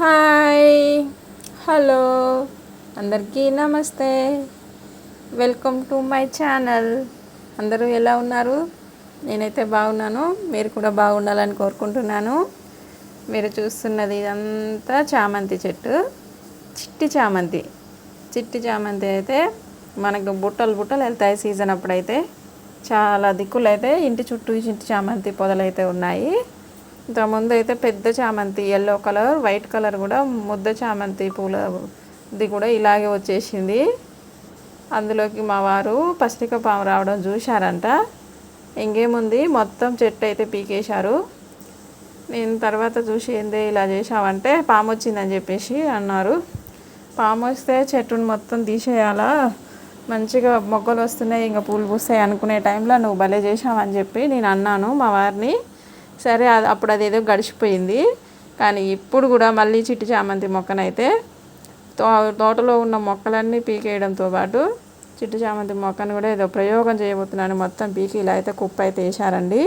Hi. Hello. అందరికీ నమస్తే. Welcome to my channel. అందరూ ఎలా ఉన్నారు? నేనైతే బాగున్నాను. మీరు కూడా బాగుండాలని కోరుకుంటున్నాను. మీరు చూస్తున్నది ఇదంతా చామంతి చెట్టు. చిట్టి చామంతి. చిట్టి చామంతి అయితే మనకు బుట్టలు బుట్టలు వెళ్తాయి సీజన్ అప్పుడైతే. చాలా దిక్కులు అయితే ఇంటి చుట్టూ చిట్టి చామంతి పొదలైతే ఉన్నాయి. ఇంతకుముందు అయితే పెద్ద చామంతి ఎల్లో కలర్ వైట్ కలర్ కూడా ముద్ద చామంతి పూలది కూడా ఇలాగే వచ్చేసింది. అందులోకి మా వారు పసిక పాము రావడం చూశారంట. ఇంకేముంది? మొత్తం చెట్టు అయితే పీకేశారు. నేను తర్వాత చూసి ఏందే ఇలా చేశావంటే పాము వచ్చిందని చెప్పేసి అన్నారు. పాము వస్తే చెట్టును మొత్తం తీసేయాలా? మంచిగా మొగ్గలు వస్తున్నాయి ఇంకా పూలు పూస్తాయి అనుకునే టైంలో నువ్వు భలే చేసావని చెప్పి నేను అన్నాను మా వారిని. సరే అది అప్పుడు అదేదో గడిచిపోయింది. కానీ ఇప్పుడు కూడా మళ్ళీ చిట్టి చామంతి మొక్కనైతే తో తోటలో ఉన్న మొక్కలన్నీ పీకేయడంతో పాటు చిట్టి చామంతి మొక్కను కూడా ఏదో ప్రయోగం చేయబోతున్నాను. మొత్తం పీకి ఇలా అయితే కుప్ప అయితే వేశారండి.